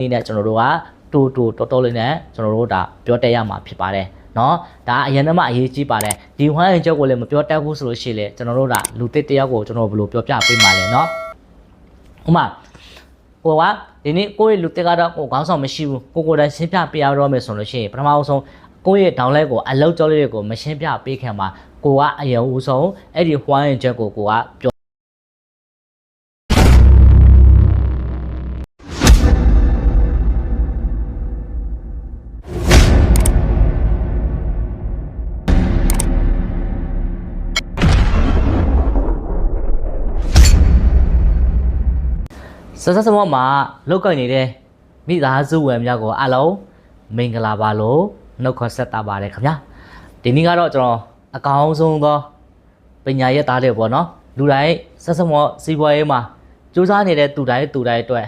ဒီနဲ့ကျွန်တော်တို့ကတူတူတော်တော်လေးနဲ့ကျွန်တော်တို့ဒါပြောတက်ရမှာဖြစ်ပါတယ်နော်ဒါအရင်ကမှအရေးကြီးပါတယ်ဒီဝိုင်းရင်ကြောက်ကိုလည်းမပြောတတ်ဘူးဆိုလို့ရှိရင်လေကျွန်တော်တို့ကလူတစ်တယောက်ကိုကျွန်တော်ဘယ်လိုပြောပြပေးမှာလဲနော်ဥမာဟိုကဒီနေ့ကိုယ့်ရဲ့လူတစ်ကတော့ကိုယ်ခေါင်းဆောင်မရှိဘူးကိုကိုယ်တိုင်ရှင်းပြပေးရတော့မယ်ဆိုလို့ရှိရင်ပထမဆုံးကိုယ့်ရဲ့ download ကိုအလောက်ကြောလေးတွေကိုမရှင်းပြပေးခင်မှာကိုကအရင်ဦးဆုံးအဲ့ဒီဝိုင်းရင်ချက်ကိုကိုကပြော ဆက်ဆက်စမောမှာလောက်ကင်နေတဲ့မိသားစုဝင်များကိုအားလုံးမင်္ဂလာပါလို့နှုတ်ခွန်းဆက်တာပါတယ်ခင်ဗျာဒီနေ့ကတော့ကျွန်တော်အကောင်းဆုံးသောပညာရက်သားတွေပေါ့နော်လူတိုင်းဆက်ဆက်မောစီးပွားရေးမှာစူးစမ်းနေတဲ့သူတိုင်းသူတိုင်းအတွက်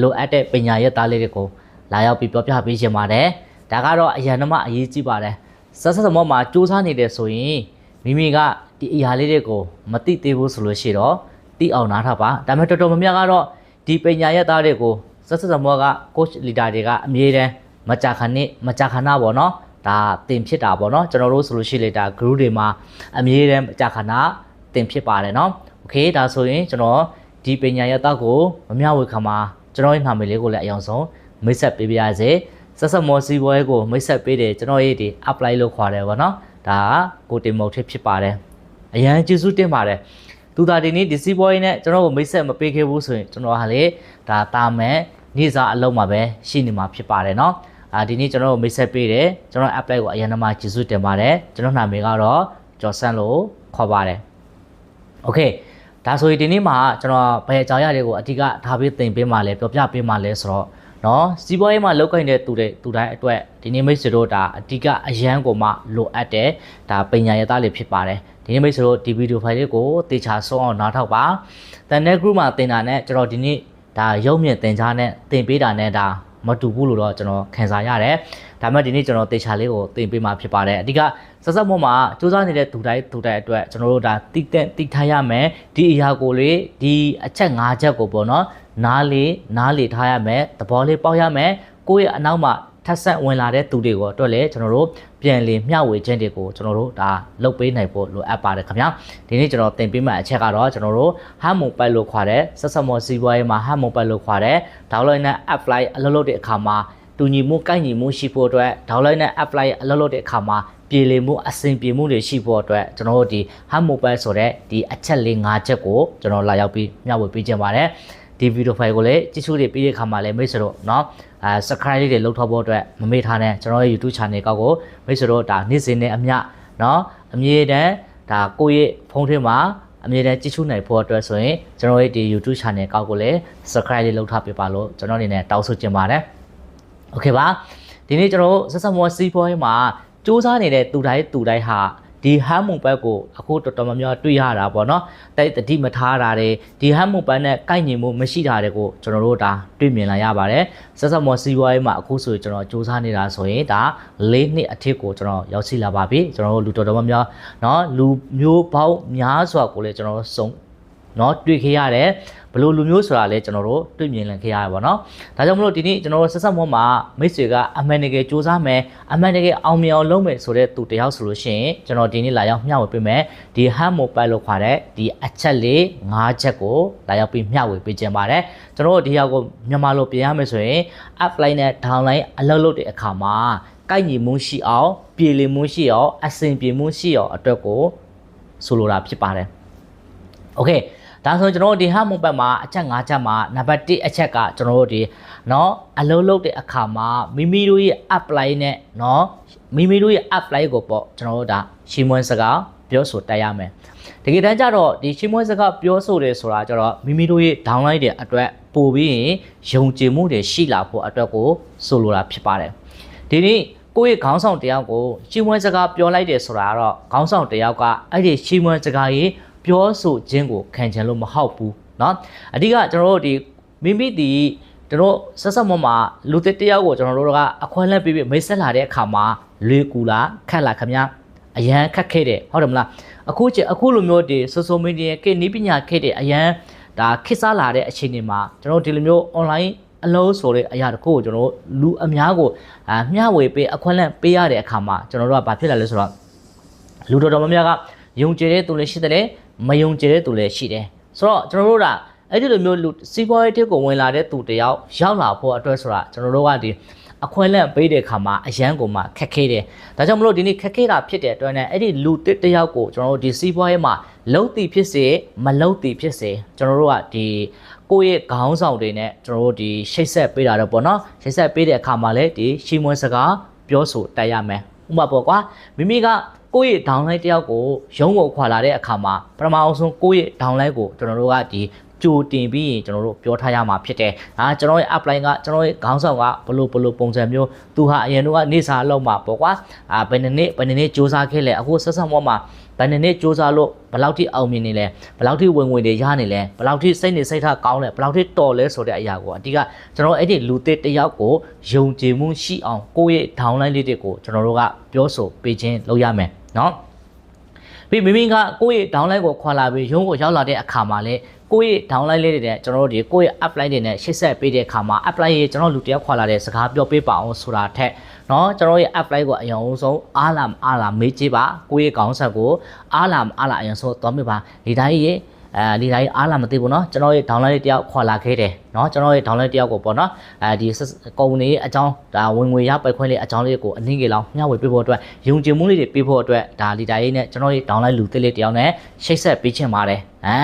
လိုအပ်တဲ့ပညာရက်သားလေးတွေကိုလာရောက်ပြီးပြောပြပေးချင်ပါတယ်ဒါကတော့အရင်ကမှအရေးကြီးပါတယ်ဆက်ဆက်စမောမှာစူးစမ်းနေတယ်ဆိုရင်မိမိကဒီအရာလေးတွေကိုမသိသေးဘူးဆိုလို့ရှိတော့သိအောင်နားထားပါဒါပေမဲ့တော်တော်များများကတော့ ဒီပညာရက်သားတွေကိုဆက်ဆက်စမောက coach leader တွေကအမြဲတမ်းမကြာခဏမကြာခဏပေါ့နော်ဒါတင်ဖြစ်တာပေါ့နော်ကျွန်တော်တို့ဆိုလို့ရှိလေဒါ group တွေမှာအမြဲတမ်းမကြာခဏတင်ဖြစ်ပါတယ်နော်โอเคဒါဆိုရင်ကျွန်တော်ဒီပညာရက်သားကိုမမျှဝေခါမှာကျွန်တော်ရဲ့နာမည်လေးကိုလည်းအရင်ဆုံးမိတ်ဆက်ပေးပါရစေဆက်ဆက်မောစီပွဲကိုမိတ်ဆက်ပေးတယ်ကျွန်တော်ရဲ့ဒီ apply လို့ခေါ်တယ်ပေါ့နော်ဒါကကိုတင်မုတ်ထစ်ဖြစ်ပါတယ်အရန်ကျေးဇူးတင်ပါတယ် သူသားဒီနေ့ဒီစီးပွားရေးနဲ့ကျွန်တော်ကိုမိတ်ဆက်မပေးခဲ့ဘူးဆိုရင်ကျွန်တော်ဟာလေဒါတာမယ်နေ့စားအလုံးမှာပဲရှိနေမှာဖြစ်ပါတယ်เนาะအာဒီနေ့ကျွန်တော်ကိုမိတ်ဆက်ပေးတယ်ကျွန်တော် apply ကိုအရင်ကမှကျေးဇူးတင်ပါတယ်ကျွန်တော်နာမည်ကတော့ကျော်ဆန်းလို့ခေါ်ပါတယ်โอเคဒါဆိုရင်ဒီနေ့မှာကျွန်တော်ဘယ်အကြောင်းအရာတွေကိုအဓိကထားပြီးသင်ပေးမှလဲပြောပြပေးမှလဲဆိုတော့ နော်စီးပွားရေးမှာလောက်ကိုင်းတဲ့သူတွေသူတိုင်းအတွက်ဒီနေ့မိတ်ဆွေတို့ဒါအဓိကအရန်ကိုမှလိုအပ်တဲ့ဒါပညာရည်သားတွေဖြစ်ပါတယ်ဒီနေ့မိတ်ဆွေတို့ဒီဗီဒီယိုဖိုင်လေးကိုတေချာဆုံးအောင်နားထောင်ပါ The Net Group မှာတင်တာနဲ့ကျွန်တော်ဒီနေ့ဒါရုပ်မြင်တင်ကြားနဲ့တင်ပေးတာနဲ့ဒါမတူဘူးလို့တော့ကျွန်တော်ခံစားရတယ်။ဒါမှဒီနေ့ကျွန်တော်တေချာလေးကိုတင်ပေးมาဖြစ်ပါတယ်။အဓိကဆက်ဆက်မောမှာစူးစမ်းနေတဲ့ဒူတိုင်းဒူတိုင်းအတွက်ကျွန်တော်တို့ဒါတိတက်တိထားရမယ်။ဒီအရာကိုလေဒီအချက်၅ချက်ကိုပေါ့နော် နားလေးနားလေးထားရမယ်သဘောလေးပေါက်ရမယ်ကိုယ့်ရဲ့အနောက်မှာထပ်ဆက်ဝင်လာတဲ့သူတွေကိုအတွက်လည်းကျွန်တော်တို့ပြန်လည်မျှဝေခြင်းတွေကိုကျွန်တော်တို့ဒါလုပ်ပေးနိုင်ဖို့လိုအပ်ပါတယ်ခင်ဗျာဒီနေ့ကျွန်တော်သင်ပေးမယ့်အချက်ကတော့ကျွန်တော်တို့ hand mobile လို့ခေါ်တဲ့ဆက်ဆက်မောစီးပွားရေးမှာ hand mobile လို့ခေါ်တဲ့ download နဲ့ apply အလုပ်လုပ်တဲ့အခါမှာတူညီမှုကိုက်ညီမှုရှိဖို့အတွက် download နဲ့ apply အလုပ်လုပ်တဲ့အခါမှာပြည်လည်မှုအဆင်ပြေမှုတွေရှိဖို့အတွက်ကျွန်တော်တို့ဒီ hand mobile ဆိုတဲ့ဒီအချက်လေး၅ချက်ကိုကျွန်တော်လာရောက်ပြီးမျှဝေပေးခြင်းပါတယ် ဒီဗီဒီယိုဖိုင်ကိုလည်းကြည့်ရှုတွေပြီးတဲ့အခါမှာလည်းမိတ်ဆွေတို့เนาะအဲ subscribe လေးတွေလုပ်ထားဖို့အတွက်မမေ့ထားနဲ့ကျွန်တော်ရဲ့ YouTube channel ကောက်ကိုမိတ်ဆွေတို့ဒါနေ့စဉ်နဲ့အမျှเนาะအမြဲတမ်းဒါကိုယ့်ရဲ့ဖုန်းထဲမှာအမြဲတမ်းကြည့်ရှုနိုင်ဖို့အတွက်ဆိုရင်ကျွန်တော်ရဲ့ဒီ YouTube channel ကောက်ကိုလည်း subscribe လေးလုပ်ထားပေးပါလို့ကျွန်တော်အနေနဲ့တောင်းဆိုချင်ပါတယ်โอเคပါဒီနေ့ကျွန်တော်ဆက်ဆက်မောစီးပွားရေးမှာစူးစမ်းနေတဲ့သူတိုင်းသူတိုင်းဟာ ဒီဟမ်မုန်ပတ်ကိုအခုတော်တော်များများတွေ့ရတာပေါ့နော်တိုက်တတိမထားတာတွေဒီဟမ်မုန်ပတ်နဲ့ကိုက်ညီမှုမရှိတာတွေကိုကျွန်တော်တို့ဒါတွေ့မြင်လာရပါတယ်ဆက်ဆက်မော်စီးပွားရေးမှာအခုဆိုကျွန်တော်စ조사နေတာဆိုရင်ဒါ၄နှစ်အထက်ကိုကျွန်တော်ရောက်ရှိလာပါပြီကျွန်တော်တို့လူတော်တော်များများနော်လူမျိုးပေါင်းများစွာကိုလည်းကျွန်တော်စုံ เนาะတွေ့ခဲ့ရတယ်ဘလို့လူမျိုးဆိုတာလဲကျွန်တော်တို့တွေ့မြင်လင်ခဲ့ရတယ်ပေါ့နော်ဒါကြောင့်မလို့ဒီနေ့ကျွန်တော်တို့ဆက်ဆက်မောမှာမိတ်ဆွေကအမှန်တကယ်စူးစမ်းမယ်အမှန်တကယ်အောင်မြင်အောင်လုပ်မယ်ဆိုတဲ့သူတယောက်ဆိုလို့ရှိရင်ကျွန်တော်ဒီနေ့လာရောက်မျှဝေပေးမယ်ဒီ hand mobile လို့ခေါ်တဲ့ဒီအချက်လေး၅ချက်ကိုလာရောက်ပြီးမျှဝေပေးခြင်းပါတယ်ကျွန်တော်တို့ဒီရောက်ကိုမြန်မာလိုပြင်ရမယ်ဆိုရင် upline နဲ့ downline အလုပ်လုပ်တဲ့အခါမှာကိုက်ညီမှုရှိအောင်ပြည်လည်မှုရှိအောင်အဆင်ပြေမှုရှိအောင်အတွက်ကိုဆိုလိုတာဖြစ်ပါတယ်โอเค ဒါဆိုကျွန်တော်တို့ဒီ hard mobile မှာအချက်၅ချက်မှာနံပါတ်1အချက်ကကျွန်တော်တို့ဒီเนาะအလုံးလုံးတဲ့အခါမှာမိမိတို့ရဲ့ apply နဲ့เนาะမိမိတို့ရဲ့ apply ကိုပေါ့ကျွန်တော်တို့ဒါရှင်းမွန်းစကားပြောဆိုတက်ရမယ်တကယ်တမ်းကျတော့ဒီရှင်းမွန်းစကားပြောဆိုတယ်ဆိုတာကျတော့မိမိတို့ရဲ့ downline တဲ့အတွက်ပို့ပြီးရင်ယုံကြည်မှုတွေရှိလာဖို့အတွက်ကိုဆိုလိုတာဖြစ်ပါတယ်ဒီနေ့ကိုယ့်ရဲ့ခေါင်းဆောင်တယောက်ကိုရှင်းမွန်းစကားပြောလိုက်တယ်ဆိုတာကတော့ခေါင်းဆောင်တယောက်ကအဲ့ဒီရှင်းမွန်းစကားကြီး ပြောဆိုခြင်းကိုခံချင်လို့မဟုတ်ဘူးเนาะအဓိကကျွန်တော်တို့ဒီမိမိဒီကျွန်တော်ဆက်ဆက်မမှာလူတစ်တယောက်ကိုကျွန်တော်တို့ကအခွင့်အလမ်းပေးပြီးမိတ်ဆက်လာတဲ့အခါမှာလွေကူလာခက်လာခမညာအရန်ခက်ခဲ့တယ်ဟုတ်တယ်မလားအခုချအခုလိုမျိုးဒီဆိုဆိုမီဒီယာကိနီးပညာခဲ့တဲ့အရန်ဒါခစ်စားလာတဲ့အချိန်တွေမှာကျွန်တော်ဒီလိုမျိုး online အလုံးဆိုတဲ့အရာတစ်ခုကိုကျွန်တော်တို့လူအများကိုအာမျှဝေပေးအခွင့်အလမ်းပေးရတဲ့အခါမှာကျွန်တော်တို့ကဘာဖြစ်လာလဲဆိုတော့လူတော်တော်များများကယုံကြည်တဲ့သူလည်းရှိတယ် မယုံကြည်တဲ့သူလည်းရှိတယ်ဆိုတော့ကျွန်တော်တို့ကအဲ့ဒီလိုမျိုးလူစီးပွားရေးတစ်ကိုဝင်လာတဲ့သူတယောက်ရောက်လာဖို့အတွက်ဆိုတာကျွန်တော်တို့ကဒီအခွင့်အလမ်းပေးတဲ့ခါမှာအရန်ကိုမှခက်ခဲတယ်။ဒါကြောင့်မလို့ဒီနေ့ခက်ခဲတာဖြစ်တဲ့အတွက်နဲ့အဲ့ဒီလူတစ်တယောက်ကိုကျွန်တော်တို့ဒီစီးပွားရေးမှာလုံးတီဖြစ်စေမလုံးတီဖြစ်စေကျွန်တော်တို့ကဒီကိုယ့်ရဲ့ခေါင်းဆောင်တွေနဲ့ကျွန်တော်တို့ဒီရှိတ်ဆက်ပေးတာတော့ပေါ့နော်။ရှိတ်ဆက်ပေးတဲ့အခါမှာလည်းဒီရှီမွန်းစကားပြောဆိုတတ်ရမယ်။ဥပမာပေါ့ကွာမိမိက ကိုယ့်ရဲ့ downline တယောက်ကိုရုံးကိုခွာလာတဲ့အခါမှာပထမအောင်ဆုံးကိုယ့်ရဲ့ downline ကိုကျွန်တော်တို့ကဒီကြိုတင်ပြီးရင်ကျွန်တော်တို့ပြောထားရမှာဖြစ်တယ်။ဒါကျွန်တော်ရဲ့ upline ကကျွန်တော်ရဲ့ခေါင်းဆောင်ကဘလို့ဘလို့ပုံစံမျိုးသူဟာအရင်တော့ကနေစာအလုပ်မှာပေါ့ကွာ။အာဘယ်နှစ်နှစ်ဘယ်နှစ်နှစ်စူးစမ်းခဲ့လဲအခုဆက်ဆက်မောမှာဘယ်နှစ်နှစ်စူးစမ်းလို့ဘယ်လောက်ထိအောင်မြင်နေလဲဘယ်လောက်ထိဝင်ငွေတွေရနေလဲဘယ်လောက်ထိစိတ်နေစိတ်ထားကောင်းလဲဘယ်လောက်ထိတော်လဲဆိုတဲ့အရာကိုအတိကကျွန်တော်အဲ့ဒီလူသစ်တစ်ယောက်ကိုယုံကြည်မှုရှိအောင်ကိုယ့်ရဲ့ downline လေးတွေကိုကျွန်တော်တို့ကပြောဆိုပေးခြင်းလုပ်ရမယ် နော် ပြီးမိမိကကိုယ့်ရဲ့ downline ကိုခွာလာပြီးရုံးကိုရောက်လာတဲ့အခါမှာလည်းကိုယ့်ရဲ့ downline လေးတွေနဲ့ကျွန်တော်တို့ဒီကိုယ့်ရဲ့ upline တွေနဲ့ရှစ်ဆက်ပေးတဲ့အခါမှာ upline ရေးကျွန်တော်လူတယောက်ခွာလာတဲ့စကားပြောပေးပါအောင်ဆိုတာထက်เนาะကျွန်တော်ရဲ့ upline ကိုအရင်ဆုံးအားလာအားလာမေးကြည့်ပါကိုယ့်ရဲ့ခေါင်းဆက်ကိုအားလာအားလာအရင်ဆုံးသွားမိပါဒီတိုင်းရေးအဲဒီတိုင်းအားလာမသိဘူးเนาะကျွန်တော်ရဲ့ downline လေးတယောက်ခွာလာခဲ့တယ် เนาะကျွန်တော်ရဲ့ downline တယောက်ကိုပေါ့เนาะအဲဒီကုမ္ပဏီအကြောင်းဒါဝင်ငွေရပိုက်ခွင့်လေးအကြောင်းလေးကိုအနည်းငယ်လောက်မျှဝေပေးဖို့အတွက်ယုံကြည်မှုလေးတွေပေးဖို့အတွက်ဒါလီတာရေးနဲ့ကျွန်တော်ရဲ့ downline လူသစ်လေးတယောက်နဲ့ရှိတ်ဆက်ပေးချင်ပါတယ်အာ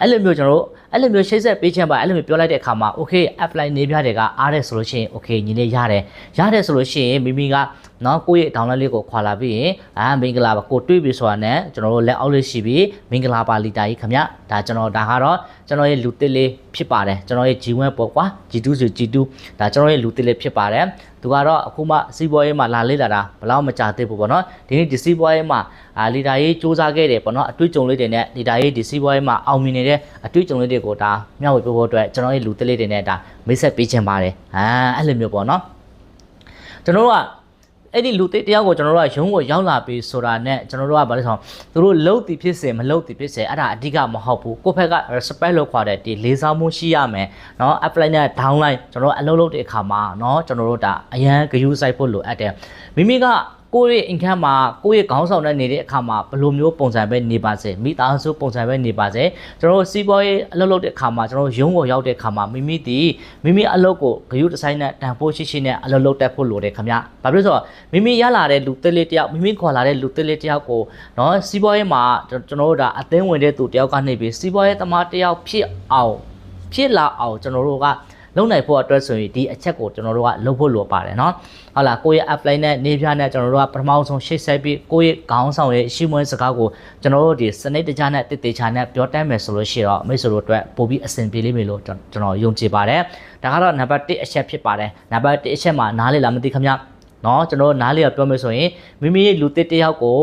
အဲ့လိုမျိုးကျွန်တော်တို့အဲ့လိုမျိုးရှိတ်ဆက်ပေးချင်ပါအဲ့လိုမျိုးပြောလိုက်တဲ့အခါမှာ okay apply နေပြတဲ့ကအားတယ်ဆိုလို့ရှိရင် okay ညီလေးရတယ်ရတယ်ဆိုလို့ရှိရင်မိမိကနော်ကိုယ့်ရဲ့ downline လေးကိုခွာလာပြီးရင်အာမင်္ဂလာပါကိုတွေးပြီဆိုတာနဲ့ကျွန်တော်တို့လက်အောက်လေးရှိပြီးမင်္ဂလာပါလီတာကြီးခင်ဗျဒါကျွန်တော်ဒါကတော့ ကျွန်တော်ရဲ့လူသစ်လေးဖြစ်ပါတယ်ကျွန်တော်ရဲ့ G1 ပေါ့ကွာ G2 ဆို G2 ဒါကျွန်တော်ရဲ့လူသစ်လေးဖြစ်ပါတယ်သူကတော့အခုမှစီးပွားရေးမှာလာလေ့လာတာဘလောက်မကြသေးဘူးပေါ့နော်ဒီနေ့ဒီစီးပွားရေးမှာအာလီတာရေးစူးစမ်းခဲ့တယ်ပေါ့နော်အတွေ့အကြုံလေးတွေနဲ့လီတာရေးဒီစီးပွားရေးမှာအောင်မြင်နေတဲ့အတွေ့အကြုံလေးတွေကိုဒါမျှဝေပေးဖို့အတွက်ကျွန်တော်ရဲ့လူသစ်လေးတွေနဲ့ဒါမိတ်ဆက်ပေးချင်ပါတယ်အာအဲ့လိုမျိုးပေါ့နော်ကျွန်တော်တို့က အဲ့ဒီလူသိတယောက်ကိုကျွန်တော်တို့ကရုံးကိုရောက်လာပြီဆိုတာနဲ့ကျွန်တော်တို့ကဘာလဲဆိုတော့သူတို့လှုပ်တည်ဖြစ်စေမလှုပ်တည်ဖြစ်စေအဲ့ဒါအဓိကမဟုတ်ဘူးကိုယ့်ဘက်က respect လုပ်ခွာတဲ့ဒီလေးစားမှုရှိရမယ်เนาะ upline နဲ့ downline ကျွန်တော်တို့အလုပ်လုပ်တဲ့အခါမှာเนาะကျွန်တော်တို့ဒါအရန်ဂရုစိုက်ဖို့လိုအပ်တယ်မိမိက ကိုယ့်ရဲ့ income မှာကိုယ့်ရဲ့ခေါင်းဆောင်နဲ့နေတဲ့အခါမှာဘယ်လိုမျိုးပုံစံပဲနေပါစေမိသားစုပုံစံပဲနေပါစေကျွန်တော်တို့စီးပွားရေးအလုပ်လုပ်တဲ့အခါမှာကျွန်တော်တို့ရုံးကိုရောက်တဲ့အခါမှာမိမိဒီမိမိအလုပ်ကိုဂရုတစိုက်နဲ့တန်ဖိုးရှိရှိနဲ့အလုပ်လုပ်တတ်ဖို့လိုတယ်ခင်ဗျ။ဘာဖြစ်လို့ဆိုတော့မိမိရလာတဲ့လူတစ်လေးတယောက်မိမိခေါ်လာတဲ့လူတစ်လေးတယောက်ကိုနော်စီးပွားရေးမှာကျွန်တော်တို့ဒါအသင်းဝင်တဲ့သူတယောက်ကနေပြီးစီးပွားရေးသမားတယောက်ဖြစ်အောင်ဖြစ်လာအောင်ကျွန်တော်တို့က လုံနိုင်ဖို့အတွက်ဆိုရင်ဒီအချက်ကိုကျွန်တော်တို့ကလုပ်ဖို့လိုပါတယ်เนาะဟုတ်လားကိုယ့်ရဲ့ apply နဲ့နေပြနဲ့ကျွန်တော်တို့ကပထမဆုံးရှေ့ဆက်ပြီးကိုယ့်ရဲ့ခေါင်းဆောင်ရဲ့ရှိမွေးစကားကိုကျွန်တော်တို့ဒီစနစ်တကျနဲ့တည်တည်ချာနဲ့ပြောတတ်မယ်ဆိုလို့ရှိတော့မိတ်ဆွေတို့အတွက်ပို့ပြီးအဆင်ပြေလိမ့်မယ်လို့ကျွန်တော်ယုံကြည်ပါတယ်ဒါကတော့နံပါတ်1အချက်ဖြစ်ပါတယ်နံပါတ်1အချက်မှာနားလေလားမသိခင်ဗျเนาะကျွန်တော်တို့နားလေပြောမယ်ဆိုရင်မိမိရဲ့လူတစ်တယောက်ကို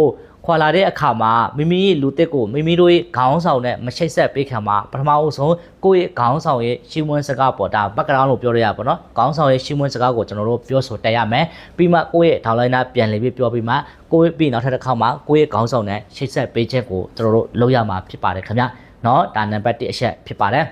ခွာလာတဲ့အခါမှာမိမိရဲ့လူတစ်ကိုမိမိတို့ရဲ့ခေါင်းဆောင်နဲ့မချိတ်ဆက်ပေးခံမှာပထမအဆုံးကိုယ့်ရဲ့ခေါင်းဆောင်ရဲ့ရှင်းမွန်းစကားပေါ်ဒါ background လို့ပြောရရပါတော့ခေါင်းဆောင်ရဲ့ရှင်းမွန်းစကားကိုကျွန်တော်တို့ပြောဆိုတက်ရမယ်ပြီးမှကိုယ့်ရဲ့ downline ပြန်လေပြီးပြောပြီးမှကိုယ့်ပြီးနောက်ထပ်တစ်ခါမှကိုယ့်ရဲ့ခေါင်းဆောင်နဲ့ချိတ်ဆက်ပေးချက်ကိုကျွန်တော်တို့လုပ်ရမှာဖြစ်ပါတယ်ခင်ဗျเนาะဒါနံပါတ်1အချက်ဖြစ်ပါတယ်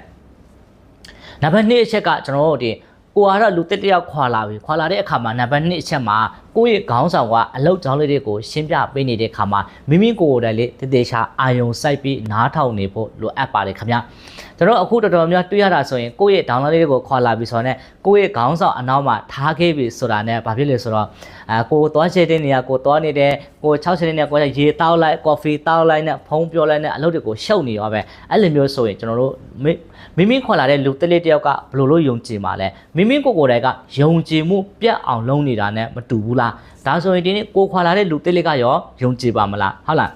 နံပါတ်2အချက်ကကျွန်တော်တို့ဒီ ကိုကတော့လူတစ်တယောက်ခွာလာပြီခွာလာတဲ့အခါမှာနံပါတ်2အချက်မှာကိုယ့်ရဲ့ခေါင်းဆောင်ကအလောက်ကြောင်းလေးတွေကိုရှင်းပြပေးနေတဲ့အခါမှာမိမိကိုယ်တိုင်လေးတည်တည်ချာအာယုံစိုက်ပြီးနားထောင်နေဖို့လိုအပ်ပါတယ်ခင်ဗျကျွန်တော်အခုတော်တော်များတွေ့ရတာဆိုရင်ကိုယ့်ရဲ့ download လေးတွေကိုခွာလာပြီဆိုတော့ကိုယ့်ရဲ့ခေါင်းဆောင်အနောက်မှာထားခဲ့ပြီဆိုတာနဲ့ဘာဖြစ်လဲဆိုတော့အဲကိုသွားချေတဲ့နေရာကိုသွားနေတဲ့ကို6ချေတဲ့နေရာကိုရေတောက်လိုက် coffee တောက်လိုက်နဲ့ဖုန်းပြောလိုက်နဲ့အလုပ်တွေကိုရှုပ်နေရောပဲအဲ့လိုမျိုးဆိုရင်ကျွန်တော်တို့ မိမိခွာလာတဲ့လူတစ်လေးတယောက်ကဘယ်လိုလုပ်ယုံကြည်မှာလဲမိမိကိုယ်ကိုယ်တိုင်ကယုံကြည်မှုပြတ်အောင်လုပ်နေတာနဲ့မတူဘူးလားဒါဆိုရင်ဒီနေ့ကိုခွာလာတဲ့လူတစ်လေးကရောယုံကြည်ပါမလားဟုတ်လား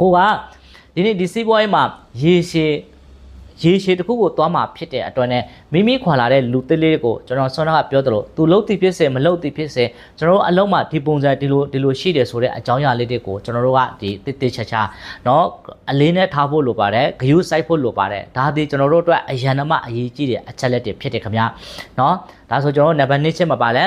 ကိုကဒီနေ့ဒီစီးပွားရေးမှာရေရှည် ရေရှည်တစ်ခုကိုသွားမှာဖြစ်တဲ့အတွက်နဲ့မိမိခွာလာတဲ့လူတစ်လေးကိုကျွန်တော်ဆွမ်းနာကပြောသလိုသူလှုပ်တည်ဖြစ်စေမလှုပ်တည်ဖြစ်စေကျွန်တော်တို့အလုံးမှာဒီပုံစံဒီလိုဒီလိုရှိတယ်ဆိုတဲ့အကြောင်းအရာလေးတွေကိုကျွန်တော်တို့ကဒီတိတိချာချာเนาะအလေးနဲ့ထားဖို့လိုပါတယ်ဂယုစိုက်ဖို့လိုပါတယ်ဒါဒီကျွန်တော်တို့အတွက်အရန်နမအရေးကြီးတဲ့အချက်လက်တွေဖြစ်တယ်ခင်ဗျာเนาะဒါဆိုကျွန်တော်တို့နံပါတ်1ချက်မှာပါလဲ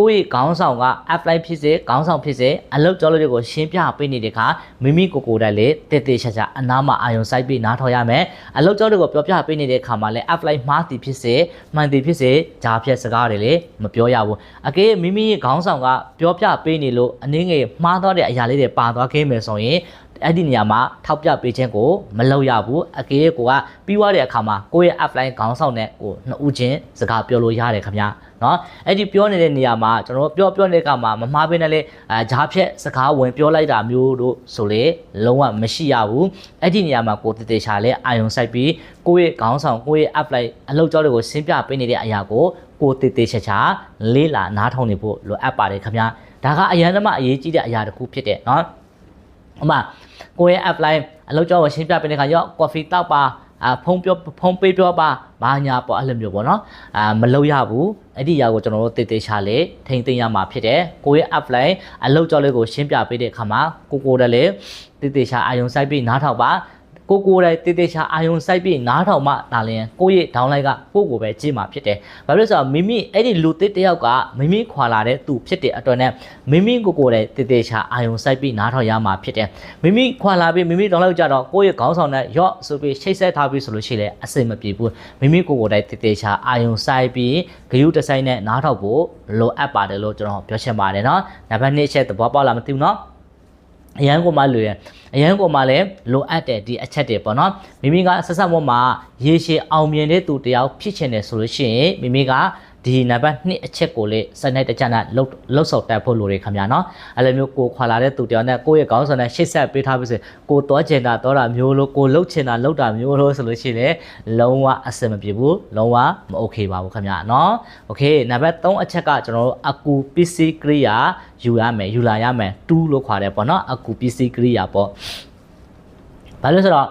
ကိုယ့်ရဲ့ခေါင်းဆောင်က apply ဖြစ်စေခေါင်းဆောင်ဖြစ်စေအလုပ်ကြောလို့တွေကိုရှင်းပြပေးနေတဲ့အခါမိမိကိုယ်ကိုယ်တိုင်လေတည်တည်ချာချာအနားမှာအာရုံစိုက်ပြီးနားထောင်ရမယ်အလုပ်ကြောတွေကိုပြောပြပေးနေတဲ့အခါမှာလည်း apply မှားသည်ဖြစ်စေမှန်သည်ဖြစ်စေဂျားဖြတ်စကားတွေလေမပြောရဘူးအကယ်မိမိရဲ့ခေါင်းဆောင်ကပြောပြပေးနေလို့အနည်းငယ်မှားသွားတဲ့အရာလေးတွေပါသွားခဲ့မယ်ဆိုရင် အဲ့ဒီနေရာမှာထောက်ပြပေးခြင်းကိုမလုပ်ရဘူးအကယ်ကိုကပြီးွားတဲ့အခါမှာကိုယ့်ရဲ့ offline ခေါင်းဆောင်နဲ့ကိုနှစ်ဦးချင်းစကားပြောလို့ရတယ်ခင်ဗျာနော်အဲ့ဒီပြောနေတဲ့နေရာမှာကျွန်တော်ပြောပြောနေတဲ့အခါမှာမမှားဘဲနဲ့လေအဲဂျားဖြက်စကားဝင်ပြောလိုက်တာမျိုးတို့ဆိုလေလုံးဝမရှိရဘူးအဲ့ဒီနေရာမှာကိုတေတေချာလဲအာယုံစိုက်ပြီးကိုယ့်ရဲ့ခေါင်းဆောင်ကိုယ့်ရဲ့ apply အလုပ်ကြောတွေကိုရှင်းပြပေးနေတဲ့အရာကိုကိုတေတေချာချာလေးလာနားထောင်နေဖို့လိုအပ်ပါတယ်ခင်ဗျာဒါကအရန်သမားအရေးကြီးတဲ့အရာတစ်ခုဖြစ်တယ်နော် ဥပမာကိုယ့်ရဲ့ apply အလုပ်ကြောကိုရှင်းပြပေးတဲ့အခါရော coffee တောက်ပါအာဖုံးပြောဖုံးပေးပြောပါဘာညာပေါ့အဲ့လိုမျိုးပေါ့နော်အာမလုပ်ရဘူးအဲ့ဒီຢာကိုကျွန်တော်တို့တေးသေးချာလေထိမ့်သိမ်းရမှာဖြစ်တယ်ကိုယ့်ရဲ့ apply အလုပ်ကြောလေးကိုရှင်းပြပေးတဲ့အခါမှာကိုကိုယ်တည်းလေတေးသေးချာအာယုံစိုက်ပြီးနားထောင်ပါ ကိုကိုယ်တိုင်တေးသေးချာအာယုံစိုက်ပြီးနားထောင်မှဒါလည်းကိုယ့်ရဲ့ downline ကကိုယ့်ကိုယ်ပဲကြည့်မှာဖြစ်တယ်။ဘာဖြစ်လို့လဲဆိုတော့မိမိအဲ့ဒီလူတစ်တယောက်ကမိမိခွာလာတဲ့သူဖြစ်တဲ့အတွက်နဲ့မိမိကိုကိုယ်တိုင်တေးသေးချာအာယုံစိုက်ပြီးနားထောင်ရမှာဖြစ်တယ်။မိမိခွာလာပြီးမိမိ downline ကြတော့ကိုယ့်ရဲ့ခေါင်းဆောင်နဲ့ရော့ဆိုပြီးချိတ်ဆက်ထားပြီးဆိုလို့ရှိရင်အဆင်မပြေဘူး။မိမိကိုယ်ကိုယ်တိုင်တေးသေးချာအာယုံစိုက်ပြီးဂယုတဆိုင်နဲ့နားထောင်ဖို့လိုအပ်ပါတယ်လို့ကျွန်တော်ပြောချင်ပါတယ်နော်။နံပါတ်2အချက်သဘောပေါက်လားမသိဘူးနော်။ အရန်ကိုမှလွယ်ရအရန်ကိုမှလည်းလိုအပ်တဲ့ဒီအချက်တွေပေါ့နော်မိမိကဆက်ဆက်မောမှာရေရှည်အောင်မြင်တဲ့သူတယောက်ဖြစ်ချင်တယ်ဆိုလို့ရှိရင်မိမိက ဒီနံပါတ်2အချက်ကိုလေစနေတကြနဲ့လှုပ်လှုပ်ဆော်တက်ဖို့လိုတယ်ခင်ဗျာနော်အဲ့လိုမျိုးကိုခွာလာတဲ့သူတယောက်နဲ့ကိုယ့်ရဲ့ခေါင်းဆောင်နဲ့ရှေ့ဆက်ပေးထားပြီးဆိုကိုတော့ချင်တာတော့တာမျိုးလို့ကိုလှုပ်ချင်တာလှုပ်တာမျိုးလို့ဆိုလို့ရှိရင်လုံးဝအဆင်မပြေဘူးလုံးဝမโอเคပါဘူးခင်ဗျာနော်โอเคနံပါတ်3အချက်ကကျွန်တော်တို့အကူပစ္စည်းကရိယာယူရမယ်ယူလာရမယ်2လို့ခေါ်တယ်ပေါ့နော်အကူပစ္စည်းကရိယာပေါ့ဘာလို့ဆိုတော့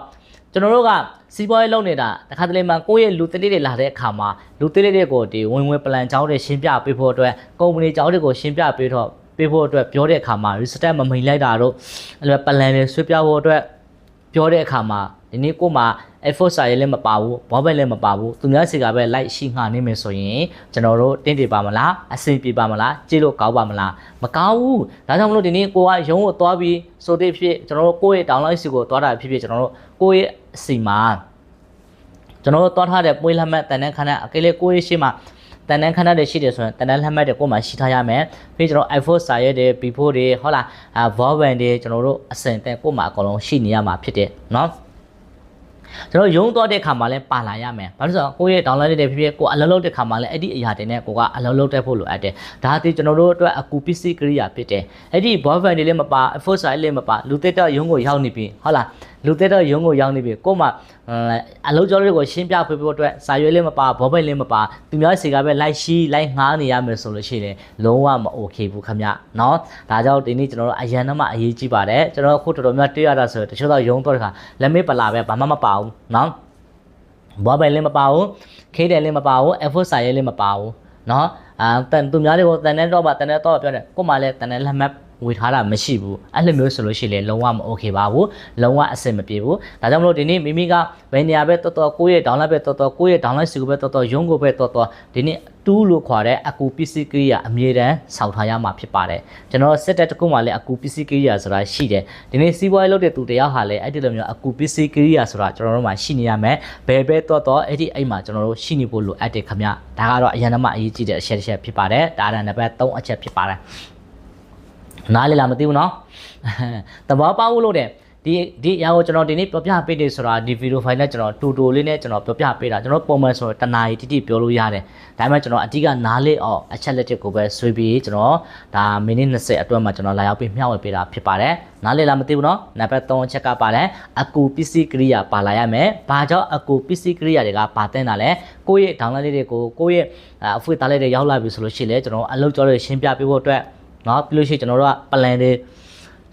ကျွန်တော်တို့က စီးပွားရေးလုပ်နေတာတခါတလေမှကိုယ့်ရဲ့လူသေးလေးတွေလာတဲ့အခါမှာလူသေးလေးတွေကိုဒီဝင်ဝင်ပလန်ချောင်းတွေရှင်းပြပေးဖို့အတွက်ကုမ္ပဏီချောင်းတွေကိုရှင်းပြပေးတော့ပေးဖို့အတွက်ပြောတဲ့အခါမှာ reset မမိန်လိုက်တာတော့အဲ့လိုပလန်တွေဆွေးပြဖို့အတွက်ပြောတဲ့အခါမှာဒီနေ့ကိုမှ effort စာရေးလည်းမပါဘူးဘောဘက်လည်းမပါဘူးသူများစီကပဲ like ရှိငှာနေမယ်ဆိုရင်ကျွန်တော်တို့တင်းတည်ပါမလားအဆင်ပြေပါမလားကြည့်လို့ကောင်းပါမလားမကောင်းဘူးဒါကြောင့်မလို့ဒီနေ့ကိုကရုံးကိုသွားပြီးဆိုတဲ့ဖြစ်ကျွန်တော်တို့ကိုယ့်ရဲ့ download စီကိုသွားတာဖြစ်ဖြစ်ကျွန်တော်တို့ကိုယ့်ရဲ့အ စီမှာကျွန်တော်တို့သွားထားတဲ့ပွေးလက်မှတ်တန်တဲ့ခဏအကလေးကိုယ့်ရဲ့ရှိမှာတန်တန်းခဏတွေရှိတယ်ဆိုရင်တန်တန်းလက်မှတ်တွေကိုမှရှိထားရမယ်ပြီးကျွန်တော် iPhone စာရွက်တွေ P4 တွေဟုတ်လားအာ Vovan တွေကျွန်တော်တို့အစင်တဲ့ကိုမှအကုန်လုံးရှိနေရမှာဖြစ်တယ်เนาะကျွန်တော်ရုံးတော့တဲ့ခါမှာလည်းပါလာရမယ်။ဘာလို့ဆိုတော့ကိုယ့်ရဲ့ download တဲ့ဖြစ်ဖြစ်ကိုအလုံးလုံးတဲ့ခါမှာလည်းအဲ့ဒီအရာတွေနဲ့ကိုကအလုံးလုံးတက်ဖို့လိုအပ်တယ်။ဒါသည်ကျွန်တော်တို့အတွက်အကူပစ္စည်းကရိယာဖြစ်တယ်။အဲ့ဒီ boyfriend တွေလည်းမပါ effort size လည်းမပါလူသက်တော့ရုံးကိုရောက်နေပြီဟုတ်လား။ လူသက်တော့ရုံးကိုရောက်နေပြီကို့မှာအလုံးကြောတွေကိုရှင်းပြပေးဖို့အတွက်စာရွက်လည်းမပါဘောပိတ်လည်းမပါသူများစီကပဲလိုက်ရှိလိုက်ငှားနေရမယ်ဆိုလို့ရှိရင်လုံးဝမ okay ဘူးခင်ဗျ။เนาะဒါကြောင့်ဒီနေ့ကျွန်တော်တို့အရန်တော့မှအရေးကြီးပါတယ်။ကျွန်တော်အခုတော်တော်များတွေ့ရတာဆိုတချို့တော့ရုံးတော့တခါလက်မေးပလာပဲဘာမှမပါဘူးเนาะဘောပိုင်လည်းမပါဘူးခေးတယ်လည်းမပါဘူး effort စာရေးလည်းမပါဘူးเนาะအာတန်သူများတွေကိုတန်တဲ့တော့ပါတန်တဲ့တော့ပြောတယ်ကို့မှာလည်းတန်တဲ့လက်မှတ် ဝေထားတာမရှိဘူးအဲ့လိုမျိုးဆိုလို့ရှိရင်လုံးဝမ okay ပါဘူးလုံးဝအဆင်မပြေဘူးဒါကြောင့်မလို့ဒီနေ့မိမိကဘယ်နေရာပဲတော်တော်ကိုယ့်ရဲ့ download ပဲတော်တော်ကိုယ့်ရဲ့ download စီကိုပဲတော်တော်ရုံးကိုပဲတော်တော်ဒီနေ့တူးလို့ခေါ်တဲ့အကူပစ္စည်းကိရိယာအမြဲတမ်းစောင့်ထားရမှာဖြစ်ပါတယ်ကျွန်တော်စက်တက်တစ်ခုမှလည်းအကူပစ္စည်းကိရိယာဆိုတာရှိတယ်ဒီနေ့စီးပွားရေးလုပ်တဲ့သူတယောက်ဟာလည်းအဲ့ဒီလိုမျိုးအကူပစ္စည်းကိရိယာဆိုတာကျွန်တော်တို့မှရှိနေရမယ်ဘယ်ပဲတော့တော့အဲ့ဒီအိမ်မှာကျွန်တော်တို့ရှိနေဖို့လိုအပ်တယ်ခင်ဗျဒါကတော့အရင်ကမှအရေးကြီးတဲ့အချက်တစ်ချက်ဖြစ်ပါတယ်ဒါကနံပါတ်3အချက်ဖြစ်ပါတယ် နားလေလားမသိဘူးเนาะတဘောပေါက်လို့တဲ့ဒီဒီအရာကိုကျွန်တော်ဒီနေ့ပြောပြပေးတယ်ဆိုတာဒီဗီဒီယိုဖိုင်နဲ့ကျွန်တော်တူတူလေးနဲ့ကျွန်တော်ပြောပြပေးတာကျွန်တော်ပုံမှန်ဆိုတော့တနားရီတိတိပြောလို့ရတယ်ဒါပေမဲ့ကျွန်တော်အဓိကနားလေးအောင်အချက်လက်တွေကိုပဲဆွေးပြီးကျွန်တော်ဒါမိနစ်20အတွင်းမှာကျွန်တော်လာရောက်ပြီးမျှဝေပေးတာဖြစ်ပါတယ်နားလေလားမသိဘူးเนาะနံပါတ်3အချက်ကပါလဲအကူပစ္စည်းကိရိယာပါလာရမယ်ဘာကြောင့်အကူပစ္စည်းကိရိယာတွေကပါတဲ့တာလဲကိုယ့်ရဲ့ download လေးတွေကိုကိုယ့်ရဲ့အဖွေသားလေးတွေရောက်လာပြီဆိုလို့ရှိရင်လေကျွန်တော်အလုပ်ကြောတွေရှင်းပြပေးဖို့အတွက် เนาะပြီးလို့ရှိရင်ကျွန်တော်တို့က plan တွေ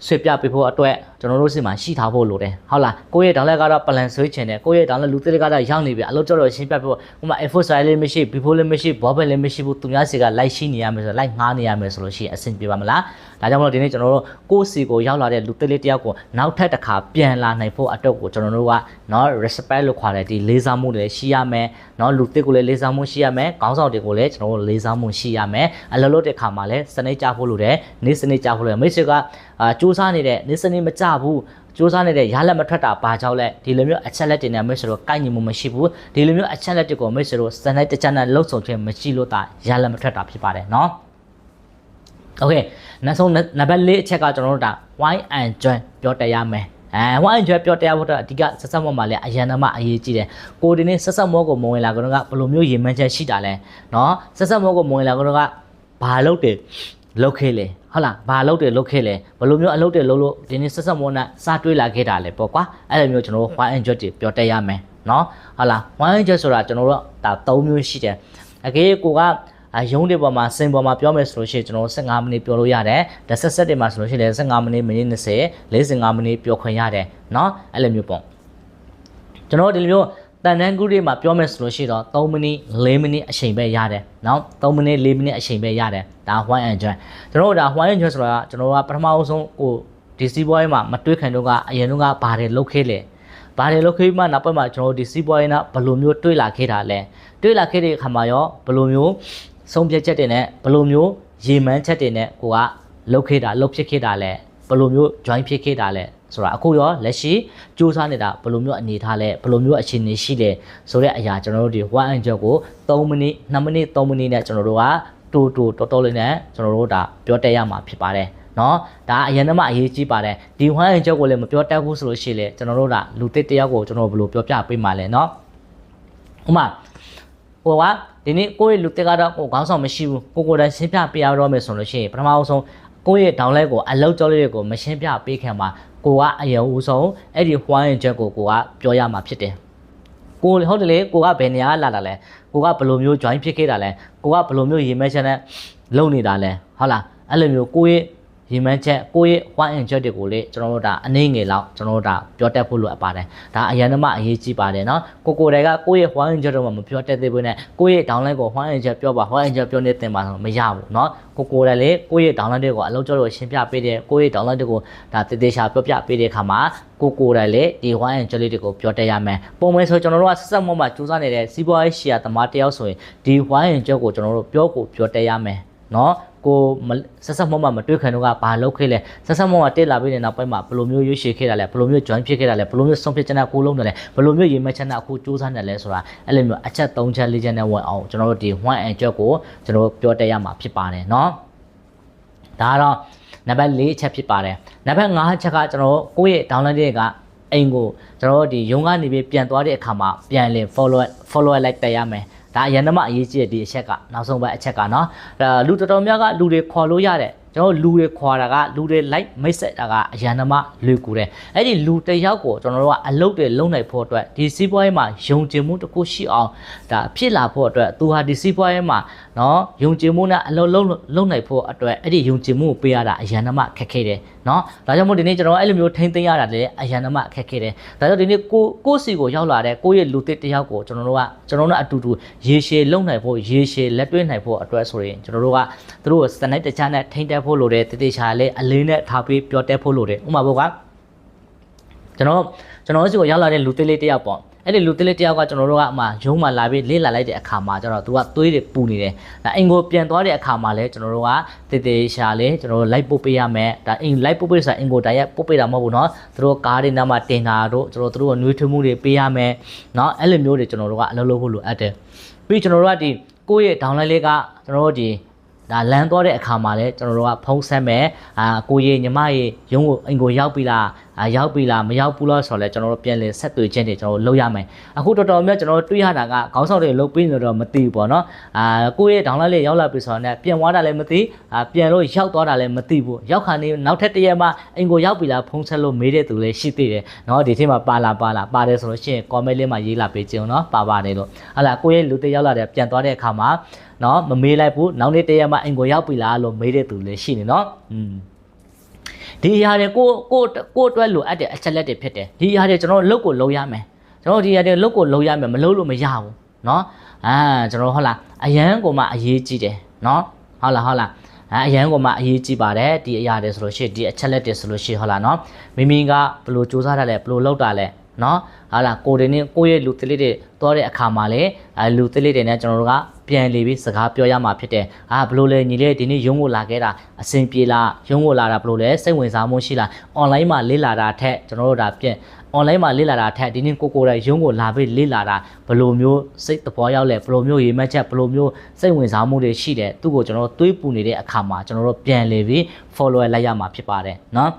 ဆွေပြပေးဖို့အတွက် ကျွန်တော်တို့စီမှာရှိထားဖို့လိုတယ်ဟုတ်လားကိုယ့်ရဲ့ဒေါင်းလက်ကတော့ plan ဆွဲချင်တယ်ကိုယ့်ရဲ့ဒေါင်းလက်လူသစ်တွေကတော့ရောက်နေပြီအလုပ်ကြတော့ရှင်းပြဖို့ဥပမာ F4 size လေးမရှိ B4 လေးမရှိ bobber လေးမရှိဘူးသူများစီကလိုက်ရှိနေရမယ်ဆိုတော့လိုက်ငားနေရမယ်ဆိုလို့ရှိရင်အဆင်ပြေပါမလားဒါကြောင့်မလို့ဒီနေ့ကျွန်တော်တို့ကိုယ့်စီကိုရောက်လာတဲ့လူသစ်လေးတယောက်ကိုနောက်ထပ်တစ်ခါပြန်လာနိုင်ဖို့အတွက်ကိုကျွန်တော်တို့ကเนาะ respect လို့ခေါ်တယ်ဒီလေးစားမှုတွေရှိရမယ်เนาะလူသစ်ကိုလည်းလေးစားမှုရှိရမယ်ခေါင်းဆောင်တွေကိုလည်းကျွန်တော်တို့လေးစားမှုရှိရမယ်အလုပ်လုပ်တဲ့ခါမှာလည်းစနစ်ကြဖို့လိုတယ်နေ့စနစ်ကြဖို့လိုတယ်မိတ်ဆွေကအာစူးစမ်းနေတဲ့နေ့စနစ်မကြ ဘူးစူးစမ်းနေတဲ့ရလက်မထွက်တာဘာကြောင့်လဲဒီလိုမျိုးအချက်လက်တွေနဲ့မိတ်ဆွေတို့ကိုက်ညီမှုမရှိဘူးဒီလိုမျိုးအချက်လက်တွေကိုမိတ်ဆွေတို့စနစ်တကျနဲ့လှုပ်ဆောင်ခြင်းမရှိလို့တာရလက်မထွက်တာဖြစ်ပါတယ်เนาะโอเคနောက်ဆုံးနံပါတ်၄အချက်ကကျွန်တော်တို့ဒါ why and join ပြောတတ်ရမယ်အဲ why and join ပြောတတ်ရဖို့တော့အဓိကဆက်ဆက်မောမှာလည်းအရန်တမအရေးကြီးတယ်ကိုဒီနေ့ဆက်ဆက်မောကိုမဝင်လာကတော့ကဘယ်လိုမျိုးရေမှန်းချက်ရှိတာလဲเนาะဆက်ဆက်မောကိုမဝင်လာကတော့ကဘာလုပ်တယ် လုပ်ခဲ့လေဟုတ်လားဘာလုပ်တယ်လုပ်ခဲ့လေဘယ်လိုမျိုးအလုပ်တွေလုပ်လို့ဒီနေ့ဆက်ဆက်မောနဲ့စားတွေးလာခဲ့တာလဲပေါ့ကွာအဲ့လိုမျိုးကျွန်တော်တို့ why and join တွေပြောတတ်ရမယ်เนาะဟုတ်လား why and join ဆိုတာကျွန်တော်တို့ဒါ၃မျိုးရှိတယ်အကေကိုကအယုံတွေပေါ်မှာစင်ပေါ်မှာပြောမယ်ဆိုလို့ရှိရင်ကျွန်တော်15မိနစ်ပြောလို့ရတယ်ဒါဆက်ဆက်တွေမှာဆိုလို့ရှိရင်15မိနစ်မိနစ်20 45မိနစ်ပြောခွင့်ရတယ်เนาะအဲ့လိုမျိုးပေါ့ကျွန်တော်ဒီလိုမျိုး တန်တန်းကူးတွေမှာပြောမယ်ဆိုလို့ရှိတော့3မိနစ်4မိနစ်အချိန်ပဲရတယ်နော်3မိနစ်4မိနစ်အချိန်ပဲရတယ်ဒါ one and join ကျွန်တော်တို့ဒါ one and join ဆိုတာကျွန်တော်ကပထမအဆုံးကိုဒီစီးပွားရေးမှာမတွေးခင်တော့ကအရင်တော့ကဘာတွေလုပ်ခဲ့လဲဘာတွေလုပ်ခဲ့ပြီးမှနောက်ပိုင်းမှာကျွန်တော်တို့ဒီစီးပွားရေးနာဘယ်လိုမျိုးတွေးလာခဲ့တာလဲတွေးလာခဲ့တဲ့အခါမှာရောဘယ်လိုမျိုးဆုံးဖြတ်ချက်တွေနဲ့ဘယ်လိုမျိုးရေမှန်းချက်တွေနဲ့ကိုကလုပ်ခဲ့တာလုပ်ဖြစ်ခဲ့တာလဲဘယ်လိုမျိုး join ဖြစ်ခဲ့တာလဲ ဆိုတာအခုရောလက်ရှိစူးစမ်းနေတာဘယ်လိုမျိုးအနေထားလဲဘယ်လိုမျိုးအခြေအနေရှိလဲဆိုတဲ့အရာကျွန်တော်တို့ဒီ one and job ကို3မိနစ်2မိနစ်3မိနစ်နဲ့ကျွန်တော်တို့ကတူတူတော်တော်လေးနဲ့ကျွန်တော်တို့ဒါပြောတက်ရမှာဖြစ်ပါတယ်နော်ဒါအရင်ကမှအရေးကြီးပါတယ်ဒီ one and job ကိုလည်းမပြောတတ်ဘူးဆိုလို့ရှိလေကျွန်တော်တို့ကလူတစ်တယောက်ကိုကျွန်တော်ဘယ်လိုပြောပြပေးမှာလဲနော်ဥမာဟိုကဒီနေ့ကိုယ့်ရဲ့လူတစ်ကတော့ကိုခေါင်းဆောင်မရှိဘူးကိုကိုယ်တိုင်ရှင်းပြပေးရတော့မယ်ဆိုလို့ရှိရင်ပထမဆုံးကိုယ့်ရဲ့ download ကိုအလောက်ကြောလေးတွေကိုမရှင်းပြပေးခင်မှာ ကိုကအရင်ဦးဆုံးအဲ့ဒီ one and job ကိုကိုကပြောရမှာဖြစ်တယ်ကိုဟုတ်တယ်လေကိုကဘယ်နေရာလာတာလဲကိုကဘယ်လိုမျိုး join ဖြစ်ခဲ့တာလဲကိုကဘယ်လိုမျိုးရေမဲချက်နဲ့လုံနေတာလဲဟုတ်လားအဲ့လိုမျိုးကိုရဲ့ ရေမှန်းချက်ကိုယ့်ရဲ့ one and jet တွေကိုလေကျွန်တော်တို့ဒါအနေငယ်လောက်ကျွန်တော်တို့ဒါပြောတတ်ဖို့လိုအပ်ပါတယ်ဒါအရင်ကမှအရေးကြီးပါတယ်เนาะကိုကိုတွေကကိုယ့်ရဲ့ one and jet တော့မပြောတတ်သေးဘူးနဲ့ကိုယ့်ရဲ့ downline ကို one and jet ပြောပါ one and jet ပြောနေတင်ပါဆိုမရဘူးเนาะကိုကိုတွေလေကိုယ့်ရဲ့ downline တွေကိုအလုပ်ကြောတော့ရှင်းပြပေးတယ်ကိုယ့်ရဲ့ downline တွေကိုဒါတည်တည်ရှာပြောပြပေးတဲ့အခါမှာကိုကိုတွေလေဒီ one and jet လေးတွေကိုပြောတတ်ရမယ်ပုံမှန်ဆိုကျွန်တော်တို့ကဆက်ဆက်မောမှာစူးစမ်းနေတဲ့စီးပွားရေးရှီယာသမားတယောက်ဆိုရင်ဒီ one and jet ကိုကျွန်တော်တို့ပြောကိုပြောတတ်ရမယ်เนาะ ကိုဆက်ဆက်မောမှာမတွေ့ခံတော့ကဘာလုပ်ခဲ့လဲဆက်ဆက်မောမှာတက်လာပြီးတဲ့နောက်ပိုင်းမှာဘယ်လိုမျိုးရွေးချယ်ခဲ့တာလဲဘယ်လိုမျိုး join ဖြစ်ခဲ့တာလဲဘယ်လိုမျိုးဆုံးဖြတ်ချက်နဲ့ကိုလုံးတယ်လဲဘယ်လိုမျိုးရေမချက်နဲ့အခုစူးစမ်းတယ်လဲဆိုတာအဲ့လိုမျိုးအချက်၃ချက်၄ချက်နဲ့ဝင်အောင်ကျွန်တော်တို့ဒီ one and job ကိုကျွန်တော်တို့ပြောတက်ရမှာဖြစ်ပါတယ်เนาะဒါကတော့နံပါတ်၄အချက်ဖြစ်ပါတယ်နံပါတ်၅အချက်ကကျွန်တော်တို့ကိုယ့်ရဲ့ download တွေကအိမ်ကိုကျွန်တော်တို့ဒီရုံးကနေပြီးပြန်သွားတဲ့အခါမှာပြန်လည် follow follow လိုက်တက်ရမယ် ဒါအရင်ကမှအရေးကြီးတဲ့ဒီအချက်ကနောက်ဆုံးပိုင်းအချက်ကနော်အဲလူတော်တော်များကလူတွေခေါ်လို့ရတဲ့ကျွန်တော်လူတွေခွာတာကလူတွေ live မိတ်ဆက်တာကအရန်တမလွယ်ကူတယ်အဲ့ဒီလူတယောက်ကိုကျွန်တော်တို့ကအလုပ်တွေလုပ်နိုင်ဖို့အတွက်ဒီစီးပွားရေးမှာယုံကြည်မှုတစ်ခုရှိအောင်ဒါဖြစ်လာဖို့အတွက်သူဟာဒီစီးပွားရေးမှာနော်ယုံကြည်မှုနဲ့အလုပ်လုပ်လုပ်နိုင်ဖို့အတွက်အဲ့ဒီယုံကြည်မှုကိုပေးရတာအရန်တမခက်ခဲတယ်နော်ဒါကြောင့်မို့ဒီနေ့ကျွန်တော်အဲ့လိုမျိုးထိမ့်သိမ်းရတာလည်းအရန်တမခက်ခဲတယ်ဒါကြောင့်ဒီနေ့ကိုကိုစီကိုရောက်လာတဲ့ကိုရဲ့လူသစ်တယောက်ကိုကျွန်တော်တို့ကကျွန်တော်တို့အတူတူရေရှည်လုပ်နိုင်ဖို့ရေရှည်လက်တွဲနိုင်ဖို့အတွက်ဆိုရင်ကျွန်တော်တို့ကသူတို့စနိုက်တခြားနဲ့ထိမ့်တဲက်ဖို့လိုတယ်တတိချာလေးအလေးနဲ့ထားပြီးပြောတက်ဖို့လိုတယ်ဥပမာဘုကကျွန်တော်ကျွန်တော်တို့စီကိုရောက်လာတဲ့လူသေးလေးတယောက်ပေါ့အဲ့ဒီလူသေးလေးတယောက်ကကျွန်တော်တို့ကအမှရုံးမှလာပြီးလေးလာလိုက်တဲ့အခါမှာကျတော့သူကသွေးတွေပူနေတယ်ဒါအင်ကိုပြန်သွားတဲ့အခါမှာလည်းကျွန်တော်တို့ကတည်တည်ရှာလေးကျွန်တော်တို့လိုက်ပို့ပေးရမယ်ဒါအင်လိုက်ပို့ပေးဆိုတာအင်ကိုတိုင်ရက်ပို့ပေးတာမဟုတ်ဘူးเนาะသူတို့ကားတွေနားမှာတင်တာတို့ကျွန်တော်တို့ကနှွေးထွေးမှုတွေပေးရမယ်เนาะအဲ့လိုမျိုးတွေကျွန်တော်တို့ကအလုပ်လုပ်ဖို့လိုအပ်တယ်ပြီးကျွန်တော်တို့ကဒီကိုယ့်ရဲ့ downline လေးကကျွန်တော်တို့ဒီ ဒါလမ်းသွားတဲ့အခါမှာလည်းကျွန်တော်တို့ကဖုံးဆက်မယ်အာကိုရေညီမရေရုံးကိုအိမ်ကိုရောက်ပြီလားအာ ရောက်ပြီလားမရောက်ဘူးလားဆိုတော့လည်းကျွန်တော်တို့ပြန်လည်ဆက်သွယ်ခြင်းတွေကျွန်တော်တို့လုပ်ရမယ်အခုတော်တော်များကျွန်တော်တို့တွေးရတာကခေါင်းဆောင်တွေလုပ်ပြီးနေတော့မသိဘူးပေါ့နော်အာကိုရဲ့ download လေးရောက်လာပြီဆိုတော့လည်းပြန်သွားတာလည်းမသိအာပြန်လို့ရောက်သွားတာလည်းမသိဘူးရောက်ခါနေနောက်ထပ်တစ်ရက်မှအိမ်ကိုရောက်ပြီလားဖုံးဆက်လို့မေးတဲ့သူလည်းရှိသေးတယ်နော်ဒီထဲမှာပါလာပါလာပါတယ်ဆိုလို့ရှိရင် comment လေးမှာရေးလာပေးကြအောင်နော်ပါပါတယ်လို့ဟာလာကိုရဲ့လူတွေရောက်လာတဲ့ပြန်သွားတဲ့အခါမှာနော်မမေးလိုက်ဘူးနောက်နေ့တရက်မှအိမ်ကိုရောက်ပြီလားလို့မေးတဲ့သူလည်းရှိနေနော်อืม ဒီအရာတွေကိုကိုကိုအတွက်လိုအပ်တဲ့အချက်လက်တွေဖြစ်တယ်ဒီအရာတွေကျွန်တော်တို့လုပ်ကိုလုပ်ရမယ်ကျွန်တော်တို့ဒီအရာတွေလုပ်ကိုလုပ်ရမယ်မလုပ်လို့မရဘူးเนาะအာကျွန်တော်တို့ဟုတ်လားအရန်ကိုမှအရေးကြီးတယ်เนาะဟုတ်လားဟုတ်လားအဲအရန်ကိုမှအရေးကြီးပါတယ်ဒီအရာတွေဆိုလို့ရှိရင်ဒီအချက်လက်တွေဆိုလို့ရှိရင်ဟုတ်လားเนาะမိမိကဘယ်လိုစူးစမ်းတာလဲဘယ်လိုလုပ်တာလဲ နော်ဟာလာကိုတွေနဲ့ကိုရဲ့လူသလေးတွေသွားတဲ့အခါမှာလည်းလူသလေးတွေနဲ့ကျွန်တော်တို့ကပြန်လေပြီးစကားပြောရမှာဖြစ်တယ်အာဘလို့လဲညီလေးဒီနေ့ရုံးကိုလာခဲ့တာအဆင်ပြေလားရုံးကိုလာတာဘလို့လဲစိတ်ဝင်စားမှုရှိလားအွန်လိုင်းမှာလေ့လာတာထက်ကျွန်တော်တို့ဒါပြန်အွန်လိုင်းမှာလေ့လာတာထက်ဒီနေ့ကိုကိုယ်တိုင်ရုံးကိုလာပြီးလေ့လာတာဘလို့မျိုးစိတ်သဘောရောက်လဲဘလို့မျိုးရေမှတ်ချက်ဘလို့မျိုးစိတ်ဝင်စားမှုတွေရှိတယ်သူ့ကိုကျွန်တော်တို့တွေးပူနေတဲ့အခါမှာကျွန်တော်တို့ပြန်လေပြီး follower လိုက်ရမှာဖြစ်ပါတယ်နော်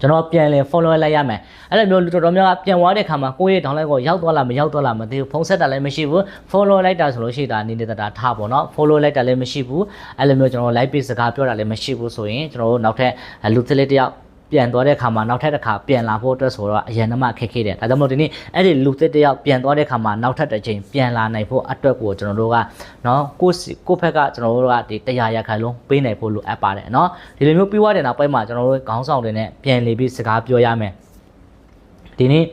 ကျွန်တော်ပြန်လဲ follow လိုက်ရမယ်အဲ့လိုမျိုးလူတော်တော်များများပြန်သွားတဲ့ခါမှာကိုယ့်ရဲ့ downline ကိုရောက်သွားလားမရောက်သွားလားမသိဘူးဖုန်းဆက်တာလည်းမရှိဘူး follow လိုက်တာဆိုလို့ရှိတာနေနေတာထားပေါ့နော် follow လိုက်တာလည်းမရှိဘူးအဲ့လိုမျိုးကျွန်တော် live page စကားပြောတာလည်းမရှိဘူးဆိုရင်ကျွန်တော်တို့နောက်ထပ်လူသစ်လေးတယောက် ပြန်သွားတဲ့ခါမှာနောက်ထပ်တစ်ခါပြန်လာဖို့အတွက်ဆိုတော့အရင်ကမှခက်ခဲတယ်ဒါကြောင့်မို့ဒီနေ့အဲ့ဒီလူသစ်တယောက်ပြန်သွားတဲ့ခါမှာနောက်ထပ်တစ်ချိန်ပြန်လာနိုင်ဖို့အတွက်ကိုကျွန်တော်တို့ကနော်ကိုယ့်စီကိုယ့်ဘက်ကကျွန်တော်တို့ကဒီတရားရခိုင်လုံးပေးနိုင်ဖို့လိုအပ်ပါတယ်နော်ဒီလိုမျိုးပြီးသွားတဲ့နောက်ပိုင်းမှာကျွန်တော်တို့ခေါင်းဆောင်တွေနဲ့ပြန်လေပြီးစကားပြောရမယ်ဒီနေ့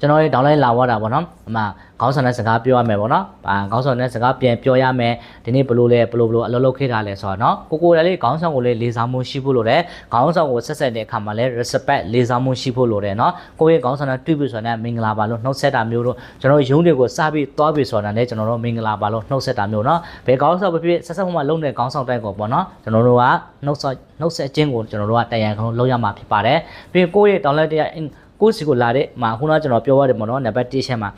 ကျွန်တော်ရဲ့ downline လာဝတာပေါ့နော်အမှ ခေါင်းဆောင်တဲ့စကားပြောရမယ်ပေါ့နော်အာခေါင်းဆောင်တဲ့စကားပြန်ပြောရမယ်ဒီနေ့ဘလို့လဲဘလို့ဘလို့အလုပ်လုပ်ခဲ့တာလဲဆိုတော့နော်ကိုကိုလည်းခေါင်းဆောင်ကိုလည်းလေးစားမှုရှိဖို့လိုတယ်ခေါင်းဆောင်ကိုဆက်ဆက်တဲ့အခါမှာလည်း respect လေးစားမှုရှိဖို့လိုတယ်နော်ကိုရဲ့ခေါင်းဆောင်နဲ့တွေ့ပြီဆိုတော့မင်္ဂလာပါလို့နှုတ်ဆက်တာမျိုးတို့ကျွန်တော်ရုံးတွေကိုစပြီးသွားပြီဆိုတာလည်းကျွန်တော်တို့မင်္ဂလာပါလို့နှုတ်ဆက်တာမျိုးနော်ဘယ်ခေါင်းဆောင်ပဲဖြစ်ဖြစ်ဆက်ဆက်မှလုံးတဲ့ခေါင်းဆောင်တိုင်းကိုပေါ့နော်ကျွန်တော်တို့ကနှုတ်ဆက်နှုတ်ဆက်ခြင်းကိုကျွန်တော်တို့ကတန်ရန်ခုံးလုပ်ရမှာဖြစ်ပါတယ်ပြီးရင်ကိုရဲ့ download တရားကိုစီကိုလာတဲ့မှာခုနကကျွန်တော်ပြောရတယ်ပေါ့နော်နံပါတ်1ချက်မှာ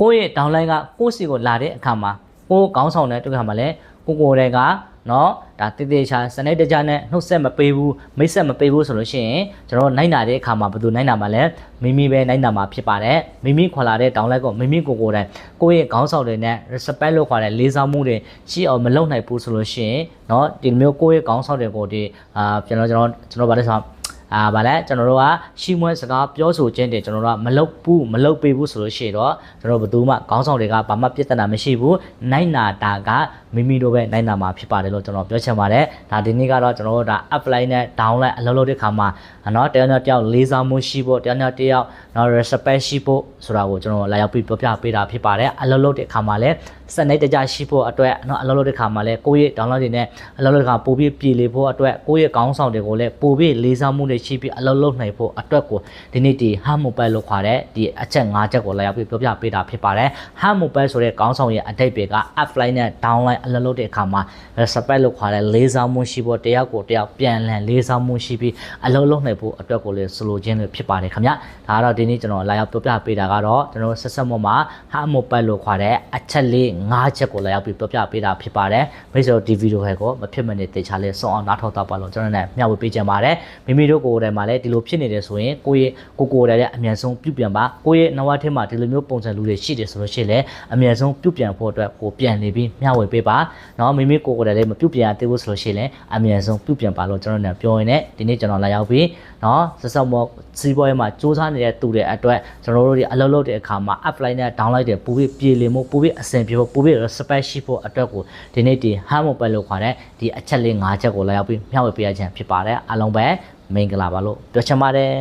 ကိုယ့်ရဲ့ downline ကကိုယ့်စီကိုလာတဲ့အခါမှာကိုယ်ကောင်းဆောင်တဲ့တွေ့ခါမှာလည်းကိုကိုယ်တွေကနော်ဒါတည်တည်ချာစနေတကြနဲ့နှုတ်ဆက်မပေးဘူးမိတ်ဆက်မပေးဘူးဆိုလို့ရှိရင်ကျွန်တော်နိုင်နာတဲ့အခါမှာဘယ်သူနိုင်နာမှာလဲမိမိပဲနိုင်နာမှာဖြစ်ပါတယ်မိမိခွာလာတဲ့ downline ကိုမိမိကိုကိုယ်တိုင်ကိုယ့်ရဲ့ခေါင်းဆောင်တွေနဲ့ respect လို့ခေါ်တဲ့လေးစားမှုတွေရှိအောင်မလုပ်နိုင်ဘူးဆိုလို့ရှိရင်နော်ဒီလိုမျိုးကိုယ့်ရဲ့ခေါင်းဆောင်တွေကိုဒီအာကျွန်တော်ကျွန်တော်ကျွန်တော်ဗါလဲဆို အာဗာလဲကျွန်တော်တို့ကရှီမွဲစကားပြောဆိုခြင်းတွေကျွန်တော်တို့ကမလုပ်ဘူးမလုပ်ပေးဘူးဆိုလို့ရှိရင်တော့ကျွန်တော်ဘယ်သူမှခေါင်းဆောင်တွေကဘာမှပြဿနာမရှိဘူးနိုင်နာတာကမိမိတို့ပဲနိုင်နာမှာဖြစ်ပါတယ်လို့ကျွန်တော်ပြောချင်ပါတယ်ဒါဒီနေ့ကတော့ကျွန်တော်တို့ဒါ upline နဲ့ downline အလုပ်လုပ်တဲ့ခါမှာနော်တယောက်နဲ့တယောက်လေးစားမှုရှိဖို့တယောက်နဲ့တယောက်နော် respect ရှိဖို့ဆိုတာကိုကျွန်တော်လာရောက်ပြီးပြောပြပေးတာဖြစ်ပါတယ်အလုပ်လုပ်တဲ့ခါမှာလည်း စနေတကြရှိဖို့အတွက်နော်အလုပ်လုပ်တဲ့ခါမှာလည်းကိုယ့်ရဲ့ download တွေနဲ့အလုပ်လုပ်တဲ့ခါပို့ပြီးပြည်လေဖို့အတွက်ကိုယ့်ရဲ့ခေါင်းဆောင်တွေကိုလည်းပို့ပြီးလေးစားမှုတွေရှိပြီးအလုပ်လုပ်နိုင်ဖို့အတွက်ကိုဒီနေ့ဒီ ham mobile လို့ခေါ်တဲ့ဒီအချက်၅ချက်ကိုလာရောက်ပြီးပြောပြပေးတာဖြစ်ပါတယ် ham mobile ဆိုတဲ့ခေါင်းဆောင်ရဲ့အတိတ်တွေက offline နဲ့ downline အလုပ်လုပ်တဲ့အခါမှာ respect လို့ခေါ်တဲ့လေးစားမှုရှိဖို့တယောက်ကိုတယောက်ပြန်လည်လေးစားမှုရှိပြီးအလုပ်လုပ်နိုင်ဖို့အတွက်ကိုလည်းဆိုလိုခြင်းတွေဖြစ်ပါတယ်ခင်ဗျဒါကတော့ဒီနေ့ကျွန်တော်လာရောက်ပြောပြပေးတာကတော့ကျွန်တော်ဆက်ဆက်မမှာ ham mobile လို့ခေါ်တဲ့အချက်လေး၅ချက်ကိုလည်းရောက်ပြီးပြောပြပေးတာဖြစ်ပါတယ်မိတ်ဆွေတို့ဒီဗီဒီယိုဟဲ့ကိုမဖြစ်မနေတေချာလေးစောင့်အောင်နားထောင်တော့ပါလို့ကျွန်တော်လည်းမျှဝေပေးချင်ပါတယ်မိမိတို့ကိုယ်တိုင်မှာလည်းဒီလိုဖြစ်နေတယ်ဆိုရင်ကိုယ့်ရဲ့ကိုကိုယ်တိုင်လည်းအမြန်ဆုံးပြုပြန်ပါကိုယ့်ရဲ့နဝထဲမှာဒီလိုမျိုးပုံစံလူတွေရှိတယ်ဆိုလို့ရှိရင်လည်းအမြန်ဆုံးပြုပြန်ဖို့အတွက်ကိုပြန်နေပြီးမျှဝေပေးပါနော်မိမိကိုယ်ကိုယ်တိုင်လည်းမပြုပြန်ရသေးဘူးဆိုလို့ရှိရင်လည်းအမြန်ဆုံးပြုပြန်ပါလို့ကျွန်တော်လည်းပြောရင်းနဲ့ဒီနေ့ကျွန်တော်လာရောက်ပြီး နော်ဆက်ဆက်မော့စီးပွားရေးမှာစူးစမ်းနေတဲ့သူတွေအတွက်ကျွန်တော်တို့ဒီအလုပ်လုပ်တဲ့အခါမှာ apply နဲ့ download တွေပို့ပြီးပြည်လင်မှုပို့ပြီးအဆင်ပြေဖို့ပို့ပြီး respect ရှိဖို့အတွက်ကိုဒီနေ့ဒီဟမ်မပယ်လို့ခေါ်တဲ့ဒီအချက်လေး၅ချက်ကိုလာရောက်ပြီးမျှဝေပေးရခြင်းဖြစ်ပါတယ်အားလုံးပဲမင်္ဂလာပါလို့ပြောချင်ပါတယ်